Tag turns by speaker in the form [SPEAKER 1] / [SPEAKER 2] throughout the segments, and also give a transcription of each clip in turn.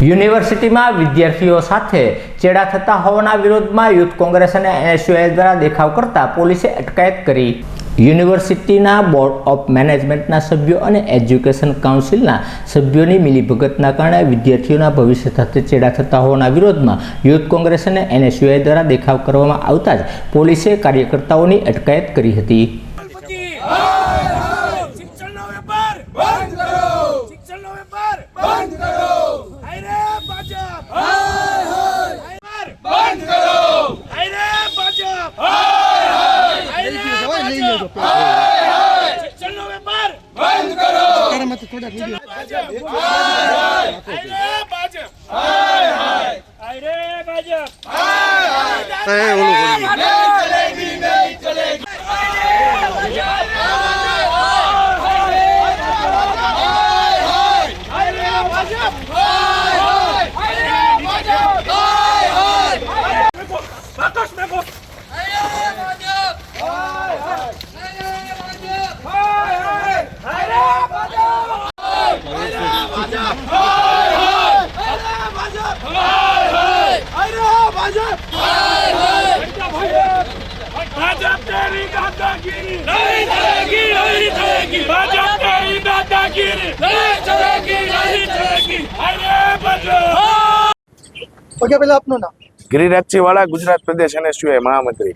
[SPEAKER 1] યુનિવર્સિટીમાં વિદ્યાર્થીઓ સાથે ચેડા થતા હોવાના વિરોધમાં યુથ કોંગ્રેસ અને એનએસયુઆઈ દ્વારા દેખાવ કરતા પોલીસે અટકાયત કરી. યુનિવર્સિટીના બોર્ડ ઓફ મેનેજમેન્ટના સભ્યો અને એજ્યુકેશન કાઉન્સિલના સભ્યોની મિલીભગતના કારણે વિદ્યાર્થીઓના ભવિષ્ય સાથે ચેડા થતા હોવાના વિરોધમાં યુથ કોંગ્રેસ અને એનએસયુઆઈ દ્વારા દેખાવ કરવામાં આવતા જ પોલીસે કાર્યકર્તાઓની અટકાયત કરી હતી
[SPEAKER 2] શિક્ષણનો વેપાર બંધ કરો શિક્ષણનો વેપાર બંધ કરો હાય રે ભાજપ હાય હાય બંધ કરો હાય રે ભાજપ હાય હાય રે ભાજપ હાય હાય શિક્ષણનો વેપાર બંધ કરો ભાજપ હાય રે ભાજપ હાય હાય હાય રે ભાજપ હાય હાય ચલેગી નહીં ચલેગી બાકસ મેકો ભાજપ તેરી દાદાગીરી નહીં ચલેગી નહીં भाजपा ભાજપ दादागिरी। અરે
[SPEAKER 3] ઓકે પેલા આપનું નામ
[SPEAKER 4] ગિરિરાજસિંહ વાળા ગુજરાત પ્રદેશ અને સિવાય મહામંત્રી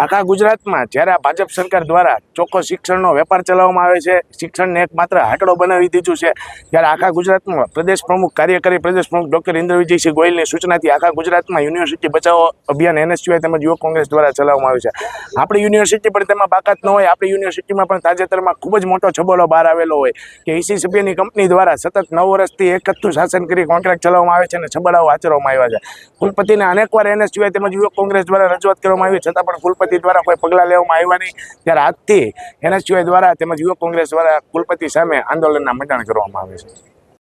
[SPEAKER 4] આખા ગુજરાતમાં જ્યારે આ ભાજપ સરકાર દ્વારા ચોખ્ખો શિક્ષણનો વેપાર ચલાવવામાં આવે છે, શિક્ષણને એક માત્ર હાટડો બનાવી દીધું છે, ત્યારે આખા ગુજરાતમાં પ્રદેશ પ્રમુખ, કાર્યકારી પ્રદેશ પ્રમુખ ડૉક્ટર ઇન્દ્ર વિજયસિંહ ગોયલની સૂચનાથી આખા ગુજરાતમાં યુનિવર્સિટી બચાવો અભિયાન એનએસયુઆઈ તેમજ યુવક કોંગ્રેસ દ્વારા ચલાવવામાં આવ્યું છે. આપણી યુનિવર્સિટી પણ તેમાં બાકાત ન હોય, આપણી યુનિવર્સિટીમાં પણ તાજેતરમાં ખૂબ જ મોટો છબોલો બહાર આવેલો હોય કે એસી સભ્યની કંપની દ્વારા સતત નવ વર્ષથી એકતું શાસન કરી કોન્ટ્રાક્ટ ચલાવવામાં આવે છે અને છબડાઓ આચરવામાં આવ્યા છે. કુલપતિને અનેકવાર એનએસયુઆઈ તેમજ યુવક કોંગ્રેસ દ્વારા રજૂઆત કરવામાં આવી, છતાં પણ કુલપતિ દ્વારા કોઈ પગલાં લેવામાં આવ્યા ત્યારે આજથી એનએસયુઆઈ દ્વારા તેમજ યુવક કોંગ્રેસ દ્વારા કુલપતિ સામે આંદોલનના મંડાણ કરવામાં આવે છે.